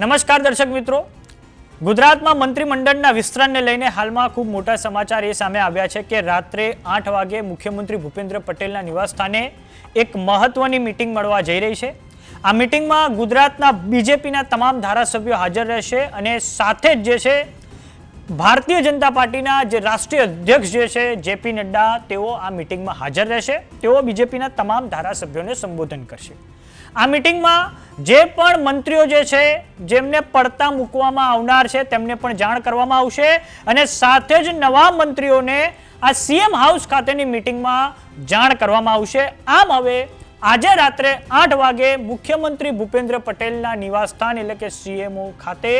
નમસ્કાર દર્શક મિત્રો. ગુજરાતમાં મંત્રીમંડળના વિસ્તરણને લઈને હાલમાં ખૂબ મોટા સમાચાર એ સામે આવ્યા છે કે રાત્રે આઠ વાગે મુખ્યમંત્રી ભૂપેન્દ્ર પટેલના નિવાસસ્થાને એક મહત્વની મિટિંગ મળવા જઈ રહી છે. આ મિટિંગમાં ગુજરાતના બીજેપીના તમામ ધારાસભ્યો હાજર રહેશે અને સાથે જ જે છે ભારતીય જનતા પાર્ટીના જે રાષ્ટ્રીય અધ્યક્ષ જે છે, જેપી નડ્ડા, તેઓ આ મિટિંગમાં હાજર રહેશે. તેઓ બીજેપીના તમામ ધારાસભ્યોને સંબોધન કરશે. આ મિટિંગમાં જે પણ મંત્રીઓ જે છે, જેમને પડતા મૂકવામાં આવનાર છે, તેમને પણ જાણ કરવામાં આવશે અને સાથે જ નવા મંત્રીઓને આ સીએમ હાઉસ ખાતેની મિટિંગમાં જાણ કરવામાં આવશે. આમ હવે આજે રાત્રે આઠ વાગે મુખ્યમંત્રી ભૂપેન્દ્ર પટેલના નિવાસસ્થાન એટલે કે સીએમઓ ખાતે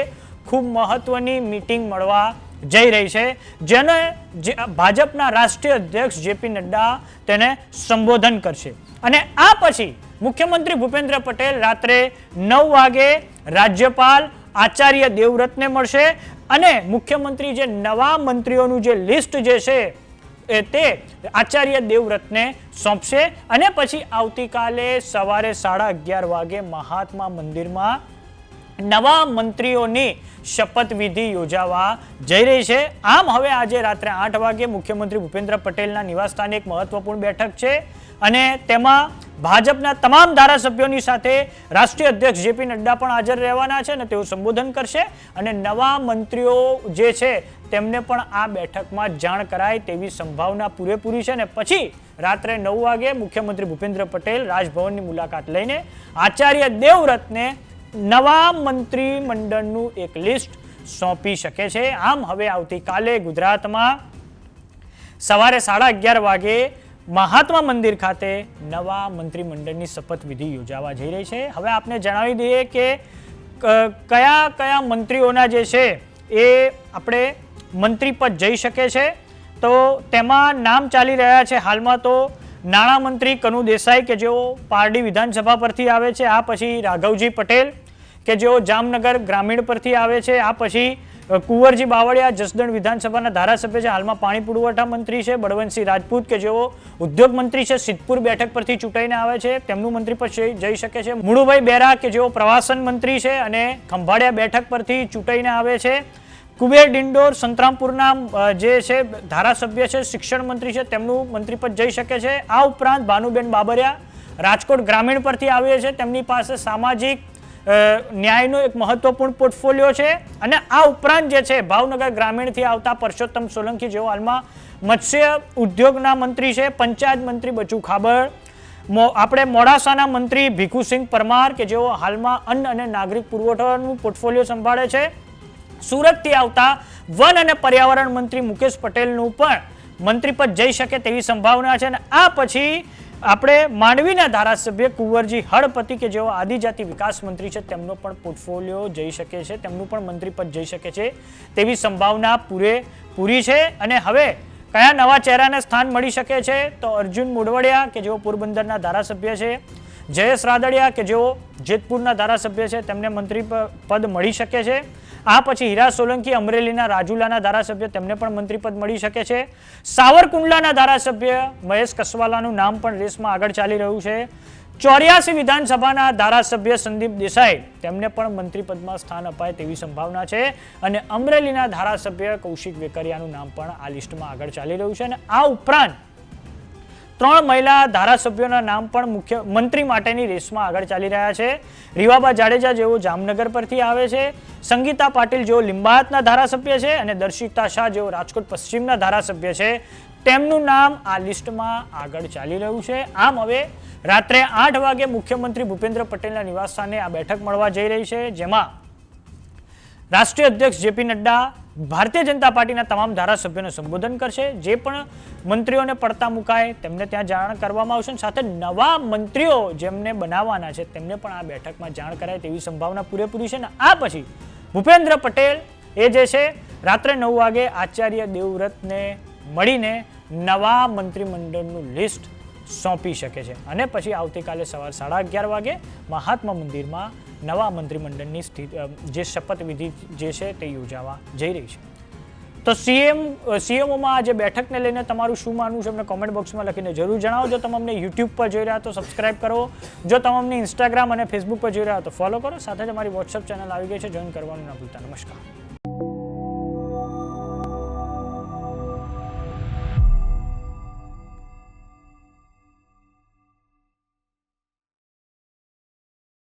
ખૂબ મહત્વની મિટિંગ મળવા જઈ રહી છે, જેને ભાજપના રાષ્ટ્રીય અધ્યક્ષ જેપી નડ્ડા તેને સંબોધન કરશે. અને આ પછી મુખ્યમંત્રી ભૂપેન્દ્ર પટેલ રાત્રે નવ વાગે રાજ્યપાલ આચાર્ય દેવવ્રતને મળશે અને મુખ્યમંત્રી જે નવા મંત્રીઓનું જે લિસ્ટ જે છે તે આચાર્ય દેવવ્રતને સોંપશે. અને પછી આવતીકાલે સવારે સાડા અગિયાર વાગે મહાત્મા મંદિરમાં નવા મંત્રીઓની શપથવિધિ યોજાવા જઈ રહી છે. આમ હવે આજે રાત્રે આઠ વાગે મુખ્યમંત્રી ભૂપેન્દ્ર પટેલના નિવાસસ્થાને એક મહત્વપૂર્ણ બેઠક છે અને તેમાં ભાજપના તમામ ધારાસભ્યોની સાથે રાષ્ટ્રીય અધ્યક્ષ જેપી નડ્ડા પણ હાજર રહેવાના છે અને તેઓ સંબોધન કરશે અને નવા મંત્રીઓ જે છે તેમને પણ આ બેઠકમાં જાણ કરાય તેવી સંભાવના પૂરેપૂરી છે અને પછી રાત્રે નવ વાગે મુખ્યમંત્રી ભૂપેન્દ્ર પટેલ રાજભવનની મુલાકાત લઈને આચાર્ય દેવવ્રતને નવા મંત્રીમંડળનું એક લિસ્ટ સોંપી શકે છે. આમ હવે આવતીકાલે ગુજરાતમાં સવારે સાડા અગિયાર વાગે મહાત્મા મંદિર ખાતે નવા મંત્રીમંડળની શપથવિધિ યોજાવા જઈ રહી છે. હવે આપને જણાવી દઈએ કે કયા કયા મંત્રીઓના જે છે એ આપણે મંત્રી પદ જઈ શકે છે. તો તેમાં નામ ચાલી રહ્યા છે. હાલમાં તો નાણામંત્રી કનુ દેસાઈ કે જેઓ પારડી વિધાનસભા પરથી આવે છે, આ પછી રાઘવજી પટેલ કે જેઓ જામનગર ગ્રામીણ પરથી આવે છે, આ પછી કુંવરજી બાવળિયા જસદણ વિધાનસભાના ધારાસભ્ય છે, હાલમાં પાણી પુરવઠા મંત્રી છે, બળવંતસિંહ રાજપૂત કે જેઓ ઉદ્યોગ મંત્રી છે, સિદ્ધપુર બેઠક પરથી ચૂંટાઈને આવે છે, તેમનું મંત્રી પદ જઈ- શકે છે. મુળુભાઈ બેરા કે જેઓ પ્રવાસન મંત્રી છે અને ખંભાળિયા બેઠક પરથી ચૂંટાઈને આવે છે કુબેર ડિંડોર સંતરામપુરના જે છે, ધારાસભ્ય છે, શિક્ષણ મંત્રી છે, તેમનું મંત્રીપદ જઈ શકે છે. આ ઉપરાંત ભાનુબેન બાબરિયા રાજકોટ ગ્રામીણ પરથી આવીએ છે. તેમની પાસે સામાજિક ન્યાયનો એક મહત્વપૂર્ણ પોર્ટફોલિયો છે. અને આ ઉપરાંત જે છે, ભાવનગર ગ્રામીણથી આવતા પરસોત્તમ સોલંકી જેઓ હાલમાં મત્સ્ય ઉદ્યોગના મંત્રી છે, પંચાયત મંત્રી બચુ ખાબડ મો- આપણે મોડાસાના મંત્રી ભીખુસિંહ પરમાર કે જેઓ હાલમાં અન્ન અને નાગરિક પુરવઠાનું પોર્ટફોલિયો સંભાળે છે. સુરતથી આવતા વન અને પર્યાવરણ મંત્રી મુકેશ પટેલનું પણ મંત્રીપદ જઈ શકે તેવી સંભાવના છે અને આ પછી આપણે માંડવીના ધારાસભ્ય કુંવરજી હળપતિ કે જેઓ આદિજાતિ વિકાસ મંત્રી છે, તેમનો પણ પોર્ટફોલિયો જઈ શકે છે, તેમનું પણ મંત્રીપદ જઈ શકે છે તેવી સંભાવના પૂરેપૂરી છે અને હવે કયા નવા ચહેરાને સ્થાન મળી શકે છે તો અર્જુન મુડવડિયા કે જેઓ પોરબંદરના ધારાસભ્ય છે, જયેશ રાદડિયા કે જેઓ જેતપુરના ધારાસભ્ય છે, તેમને મંત્રી પદ મળી શકે છે આ પછી હીરા સોલંકી અમરેલીના રાજુલાના ધારાસભ્ય તેમને પણ મંત્રીપદ મળી શકે છે. સાવરકુંડલાના ધારાસભ્ય મહેશ કસવાલાનું નામ પણ રેસમાં આગળ ચાલી રહ્યું છે. ચોર્યાસી વિધાનસભાના ધારાસભ્ય સંદીપ દેસાઈ તેમને પણ મંત્રીપદમાં સ્થાન અપાય તેવી સંભાવના છે અને અમરેલીના ધારાસભ્ય કૌશિક વેકરિયાનું નામ પણ આ લિસ્ટમાં આગળ ચાલી રહ્યું છે અને આ ઉપરાંત ત્રણ મહિલા ધારાસભ્યોના નામ પણ મુખ્ય મંત્રી માટેની રેસમાં આગળ ચાલી રહ્યા છે. રીવાબા જાડેજા જેઓ જામનગર પરથી આવે છે. સંગીતા પાટીલ જેઓ લિંબાયતના ધારાસભ્ય છે અને દર્શિતા શાહ જેઓ રાજકોટ પશ્ચિમના ધારાસભ્ય છે. તેમનું નામ આ લિસ્ટમાં આગળ ચાલી રહ્યું છે. આમ હવે રાત્રે આઠ વાગે મુખ્યમંત્રી ભૂપેન્દ્ર પટેલના નિવાસસ્થાને આ બેઠક મળવા જઈ રહી છે, જેમાં રાષ્ટ્રીય અધ્યક્ષ જેપી નડ્ડા ભારતીય જનતા પાર્ટીના તમામ ધારાસભ્યોને સંબોધન કરશે. જે પણ મંત્રીઓને પડતા મુકાય તેમને ત્યાં જાણ કરવામાં આવશે સાથે નવા મંત્રીઓ જેમને બનાવવાના છે તેમને પણ આ બેઠકમાં જાણ કરાય તેવી સંભાવના પૂરેપૂરી છે અને આ પછી ભૂપેન્દ્ર પટેલ એ જે છે, રાત્રે નવ વાગે આચાર્ય દેવવ્રતને મળીને નવા મંત્રીમંડળનું લિસ્ટ સોંપી શકે છે. અને પછી આવતીકાલે સવાર સાડા અગિયાર વાગે મહાત્મા મંદિરમાં નવા મંત્રીમંડળની સ્થિતિ જે શપથવિધિ જે છે તે યોજાવા જઈ રહી છે. તો સીએમ સીએમઓમાં આજે બેઠકને લઈને તમારું શું માનવું છે? અમને કોમેન્ટ બોક્સમાં લખીને જરૂર જણાવો. જો તમે અમને યુટ્યુબ પર જોઈ રહ્યા તો સબસ્ક્રાઇબ કરો. જો તમે અમને ઇન્સ્ટાગ્રામ અને ફેસબુક પર જોઈ રહ્યા તો ફોલો કરો. સાથે જ અમારી વોટ્સઅપ ચેનલ આવી ગઈ છે. જોઈન કરવાનું ના ભૂલતા. નમસ્કાર.